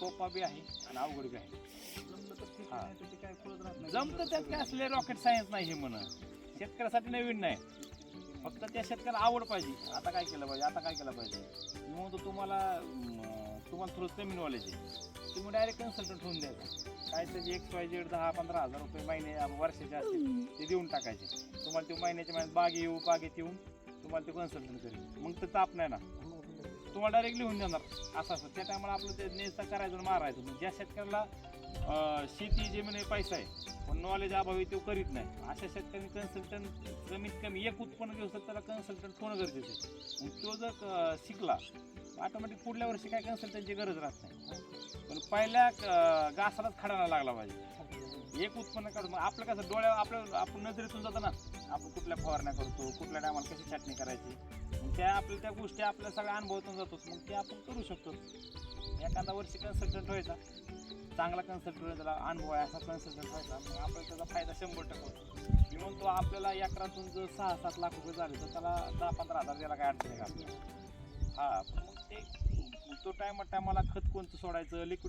सोपा बी आहे आणि अवघड बी आहे. हा. ते. जमतं त्यात काय असले रॉकेट सायन्स नाही हे म्हण. शेतकऱ्यासाठी नवीन नाही. फक्त त्या शेतकऱ्याला आवड पाहिजे. आता काय केलं पाहिजे? आता काय केलं पाहिजे? मी म्हणतो तुम्हाला अं, तुम्हाला थोडं नॉलेज आहे तुम्ही डायरेक्ट कन्सल्टंट होऊन द्यायचा काय त्याचे एक वाय जेड दहा पंधरा हजार रुपये महिने वर्षाचे असतील ते देऊन टाकायचे. तुम्हाला ते महिन्याच्या महिन्यात बाग येऊ बागेत येऊन तुम्हाला ते कन्सल्टंट करेल मग तर ताप नाही ना. तुम्हाला डायरेक्ट लिहून देणार. असं असं. त्या टायमाला आपलं ते नेसा करायचं आणि मारायचं. म्हणजे ज्या शेतकऱ्याला अं, शेती जमीन पैसा आहे पण नॉलेज अभावी तो करीत नाही. अशा शेतकऱ्यांनी कन्सल्टंट कमीत कमी एक उत्पन्न घेऊ शकतो त्याला कन्सल्टंट होणं गरजेचं आहे. मग तो जर अं, शिकला ऑटोमॅटिक पुढल्या वर्षी काय कन्सल्टंटची गरज राहत नाही. पण पहिल्या अं, घासालाच लागला पाहिजे. एक उत्पन्न काढून मग आपलं कसं डोळ्या आपल्या आपण नजरेतून जातं ना आपण कुठल्या फवारण्या करतो कुठल्या टायमाला कशी छाटणी करायची? मग त्या आपल्या त्या गोष्टी आपल्या सगळ्या अनुभवातून जातो. मग ते आपण करू शकतो. एखादा वर्षी कन्सल्टंट व्हायचा. चांगला कन्सल्टंट व्हायचा त्याला अनुभव आहे असा कन्सल्टंट व्हायचा. मग आपल्याला त्याचा फायदा शंभर टक्के होतो. मी तो आपल्याला एकरातून जर सहा सात लाख रुपये झाले तर त्याला दहा पंधरा हजार द्यायला काय अडचण आहे का? आपल्याला हा पण मग ते टायमा टायमाला खत कोणतं सोडायचं? लिक्विड